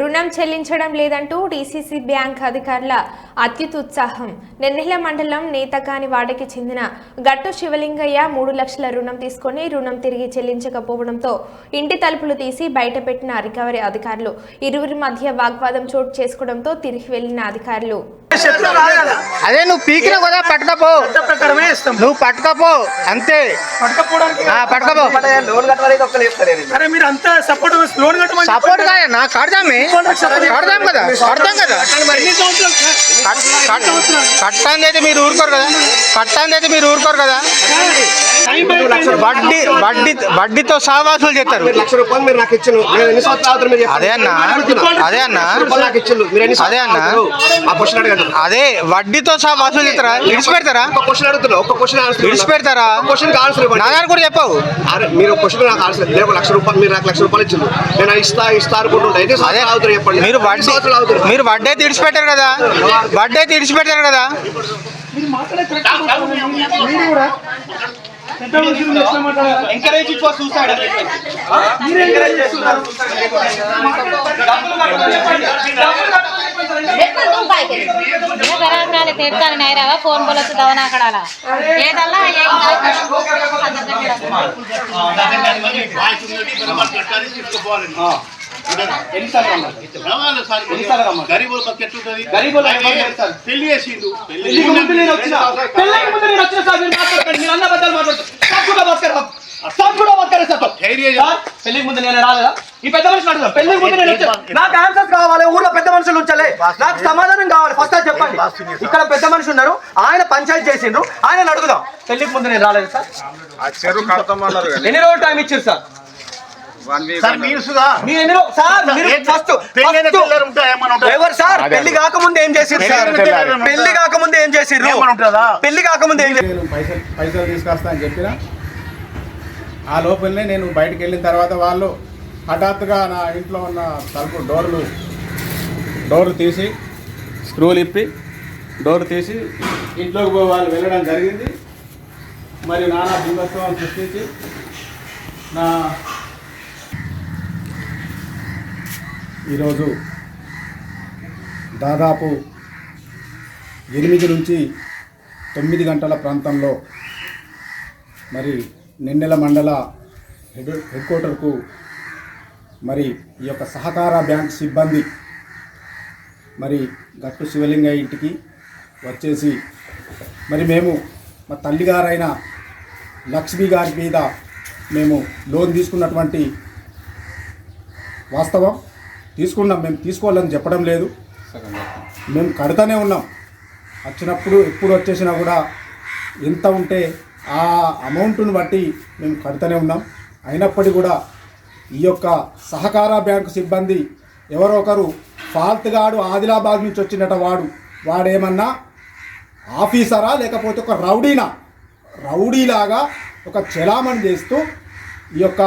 రుణం చెల్లించడం లేదంటూ డీసీసీ బ్యాంక్ అధికారుల అత్యుత్సాహం నెన్నెల మండలం నేతకాని వాడకి చెందిన గట్టు శివలింగయ్య మూడు లక్షల రుణం తీసుకొని రుణం తిరిగి చెల్లించకపోవడంతో ఇంటి తలుపులు తీసి బయటపెట్టిన రికవరీ అధికారులు. ఇరువురి మధ్య వాగ్వాదం చోటు చేసుకోవడంతో తిరిగి వెళ్ళిన అధికారులు. అదే నువ్వు పీకిన కదా పట్టుకపో. ప్రకారమే ఇస్తాం నువ్వు పట్టుకపో అంతే. పట్టుకపో. అరే మీరు అంతా సపోర్ట్ లోన్ కట్టమని సపోర్ట్ కాదు నా కడదామే. కడదాం కదా కడదాం కదా? కట్టంది అయితే మీరు ఊరుకోరు కదా. కట్టంది అయితే మీరు ఊరుకోరు కదా. వడ్డీ వడ్డీ వడ్డీతో సహవాసులు చేస్తారు. మీరు లక్ష రూపాయలు మీరు నాకు ఇచ్చారు నేను ఎన్ని సంవత్సరాలు మీరు. అదే అన్న అదే అన్న. నాకు ఇచ్చారు మీరు ఎన్ని అదే అన్న. ఆ క్వశ్చన్ అడగండి. అదే వడ్డీతో సహా వసూలు చేస్తారా విడిచిపెడతారా? ఒక క్వశ్చన్ అడుగుతున్నా ఒక క్వశ్చన్ ఆన్సర్ విడిచిపెడతారా? క్వశ్చన్ ఆన్సర్ నా దగ్గర కూడా చెప్పవు. అరే మీరు ఒక క్వశ్చన్ నాకు ఆన్సర్ నేను ఒక లక్ష రూపాయలు మీరు నాకు లక్ష రూపాయలు ఇచ్చింది నేను ఇస్తా ఇస్తా అనుకుంటుంటా. ఎన్ని అదే అవుతారు చెప్పండి. మీరు వడ్డీ మీరు వడ్డీ అయితే విడిచిపెట్టారు కదా? వడ్డీ అయితే విడిచిపెట్టారు కదా? మీరు మాట్లాడే. మీరు కూడా పెద్ద మనుషులు ఎట్లా మాట్లాడాలి? ఎంకరేజ్ ఇట్ ఫర్ సూసైడ్ మీరు ఎంకరేజ్ చేస్తున్నారు घरात तेडताना नाही राहा फोन बोलत दवाखान्याला ఏదల్లా గరీబులు పెళ్లి చేసిండు పెళ్లికి ముందు నేను వచ్చిన పెళ్లికి ముందు నేను వచ్చిన సార్ పెళ్ళికి ముందు నేను రాలేదా? ఈ పెద్ద మనిషిని అడుగుదా పెళ్ళికి ముందు నేను వచ్చా. నాకు ఆన్సర్స్ కావాలి ఊర్లో పెద్ద మనుషులు ఉంచలే. నాకు సమాధానం కావాలి. ఫస్ట్ అది చెప్పండి. ఇక్కడ పెద్ద మనిషి ఉన్నారు. ఆయన పంచాయతీ చేసిండ్రు. ఆయన అడుగుదాం. పెళ్ళికి ముందు నేను రాలేదు సార్? ఎన్ని రోజులు టైం ఇచ్చారు సార్? ఎవరు సార్? పెళ్ళి కాకముందు ఏం చేసిర్రు? సార్? పెళ్ళి కాకముందు పెళ్ళి కాకముందు ఏం చేసిర్రు? పెళ్ళి కాకముందు ఏం పైసలు తీసుకొస్తా అని చెప్పిన ఆ లోపలనే నేను బయటికి వెళ్ళిన తర్వాత వాళ్ళు హఠాత్తుగా నా ఇంట్లో ఉన్న తలుపు డోర్లు డోర్లు తీసి స్క్రూలు ఇప్పి డోర్ తీసి ఇంట్లోకి పోయి వాళ్ళు వెళ్ళడం జరిగింది. మరియు నానా బీభత్వం సృష్టించి నా ఈరోజు దాదాపు ఎనిమిది నుంచి తొమ్మిది గంటల ప్రాంతంలో మరి నిన్నెల మండల హెడ్ హెడ్ క్వార్టర్కు మరి ఈ యొక్క సహకార బ్యాంక్ సిబ్బంది మరి గట్టు శివలింగ ఇంటికి వచ్చేసి మరి మేము మా తల్లిగారైన లక్ష్మి గారి మీద మేము లోన్ తీసుకున్నటువంటి వాస్తవం. తీసుకున్నాం. మేము తీసుకోవాలని చెప్పడం లేదు. మేము కడుతూనే ఉన్నాం. వచ్చినప్పుడు ఎప్పుడు వచ్చేసినా కూడా ఎంత ఉంటే ఆ అమౌంట్ను బట్టి మేము కడుతూనే ఉన్నాం. అయినప్పటికీ కూడా ఈ యొక్క సహకార బ్యాంకు సిబ్బంది ఎవరో ఒకరు ఫాల్త్గాడు ఆదిలాబాద్ నుంచి వచ్చినట వాడు. వాడేమన్నా ఆఫీసరా లేకపోతే ఒక రౌడీనా? రౌడీలాగా ఒక చలామణి చేస్తూ ఈ యొక్క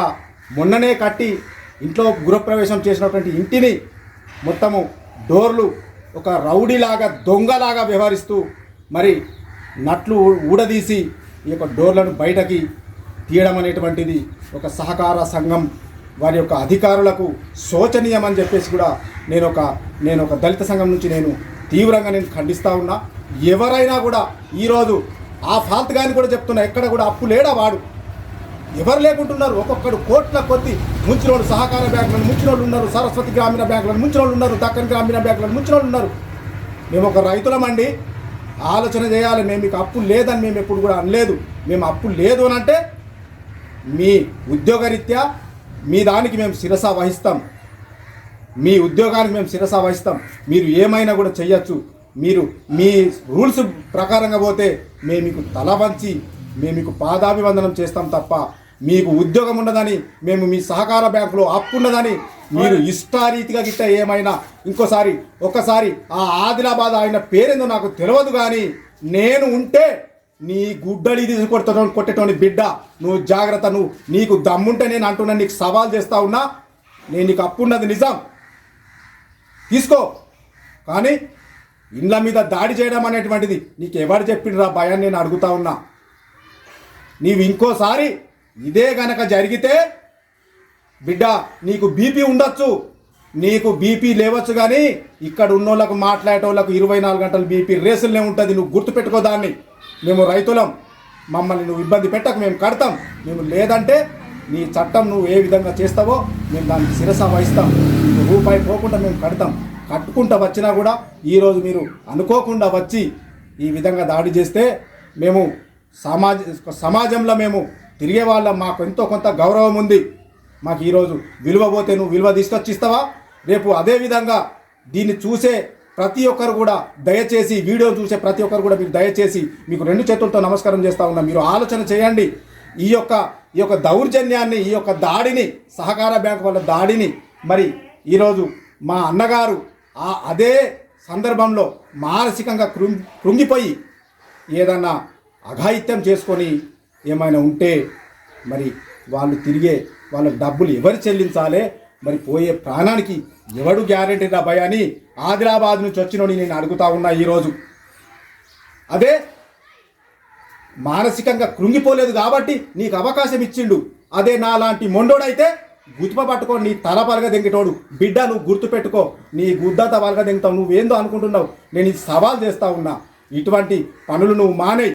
మొన్ననే కట్టి ఇంట్లో గృహప్రవేశం చేసినటువంటి ఇంటిని మొత్తము డోర్లు ఒక రౌడీలాగా దొంగలాగా వ్యవహరిస్తూ మరి నట్లు ఊడదీసి ఈ యొక్క డోర్లను బయటకి తీయడం అనేటువంటిది ఒక సహకార సంఘం వారి యొక్క అధికారులకు శోచనీయం అని చెప్పేసి కూడా నేను ఒక నేను ఒక దళిత సంఘం నుంచి నేను తీవ్రంగా నేను ఖండిస్తూ ఉన్నా. ఎవరైనా కూడా ఈరోజు ఆ ఫాల్త్ గాని కూడా చెప్తున్నా ఎక్కడ కూడా అప్పు లేడా వాడు? ఎవరు లేకుంటున్నారు? ఒక్కొక్కడు కోట్ల కొద్ది ముంచిన వాళ్ళు సహకార బ్యాంకులను ముంచిన వాళ్ళు ఉన్నారు సరస్వతి గ్రామీణ బ్యాంకులను ముంచిన వాళ్ళు ఉన్నారు దక్కన్ గ్రామీణ బ్యాంకులను ముంచిన వాళ్ళు ఉన్నారు. మేము ఒక రైతులమండి ఆలోచన చేయాలి మేము మీకు అప్పు లేదని మేము ఎప్పుడు కూడా అనలేదు. మేము అప్పు లేదు అని అంటే మీ ఉద్యోగరీత్యా మీ దానికి మేము శిరస వహిస్తాం. మీ ఉద్యోగానికి మేము శిరస వహిస్తాం. మీరు ఏమైనా కూడా చేయొచ్చు మీరు మీ రూల్స్ ప్రకారంగా పోతే మేము మీకు తల వంచి మేము మీకు పాదాభివందనం చేస్తాం తప్ప మీకు ఉద్యోగం ఉండదని మేము మీ సహకార బ్యాంకులో అప్పు ఉన్నదని మీరు ఇష్టారీతిగా గిట్ట ఏమైనా ఇంకోసారి ఒక్కసారి ఆ ఆదిలాబాద్ ఆయన పేరేందో నాకు తెలియదు కానీ నేను ఉంటే నీ గుడ్డలి తీసుకొడతాను కొట్టేటోని బిడ్డ. నువ్వు జాగ్రత్త నువ్వు నీకు దమ్ముంటే నేను అంటున్నా నీకు సవాల్ చేస్తా ఉన్నా నేను నీకు అప్పున్నది నిజం. తీసుకో. కానీ ఇండ్ల మీద దాడి చేయడం అనేటువంటిది నీకు ఎవరు చెప్పిండ్రా భయాన్ని నేను అడుగుతా ఉన్నా. నీవు ఇంకోసారి ఇదే గనక జరిగితే బిడ్డ నీకు బీపీ ఉండొచ్చు. నీకు బీపీ లేవచ్చు కానీ ఇక్కడ ఉన్నోళ్ళకు మాట్లాడేటోళ్ళకు ఇరవై నాలుగు గంటలు బీపీ రేసులనే ఉంటుంది. నువ్వు గుర్తుపెట్టుకో దాన్ని. మేము రైతులం. మమ్మల్ని నువ్వు ఇబ్బంది పెట్టకు. మేము కడతాం. మేము లేదంటే నీ చట్టం నువ్వు ఏ విధంగా చేస్తావో మేము దానికి శిరస వహిస్తాం. రూపాయి పోకుండా మేము కడతాం. కట్టుకుంటా వచ్చినా కూడా ఈరోజు మీరు అనుకోకుండా వచ్చి ఈ విధంగా దాడి చేస్తే మేము సమాజ సమాజంలో మేము తిరిగే వాళ్ళం. మాకు ఎంతో కొంత గౌరవం ఉంది. మాకు ఈరోజు విలువ పోతే నువ్వు విలువ తీసుకొచ్చి ఇస్తావా రేపు అదే విధంగా దీన్ని చూసే ప్రతి ఒక్కరు కూడా దయచేసి వీడియో చూసే ప్రతి ఒక్కరు కూడా మీరు దయచేసి మీకు రెండు చేతులతో నమస్కారం చేస్తా ఉన్నా. మీరు ఆలోచన చేయండి. ఈ యొక్క ఈ యొక్క దౌర్జన్యాన్ని ఈ యొక్క దాడిని సహకార బ్యాంకు వాళ్ళ దాడిని మరి ఈరోజు మా అన్నగారు ఆ అదే సందర్భంలో మానసికంగా కృంగి కృంగిపోయి ఏదన్నా అఘాయిత్యం చేసుకొని ఏమైనా ఉంటే మరి వాళ్ళు తిరిగే వాళ్ళకి డబ్బులు ఎవరు చెల్లించాలి? మరి పోయే ప్రాణానికి ఎవడు గ్యారెంటీ భయ అని ఆదిలాబాద్ నుంచి వచ్చినోని నేను అడుగుతా ఉన్నా ఈరోజు. అదే మానసికంగా కృంగిపోలేదు కాబట్టి నీకు అవకాశం ఇచ్చిండు. అదే నా లాంటి మొండోడైతే గుర్తుప పట్టుకో నీ తల పలగ బిడ్డ నువ్వు గుర్తుపెట్టుకో. నీ గుద్దత పలగ దెంగుతావు నువ్వేందో అనుకుంటున్నావు. నేను ఇది సవాల్ చేస్తా ఉన్నా. ఇటువంటి పనులు నువ్వు మానే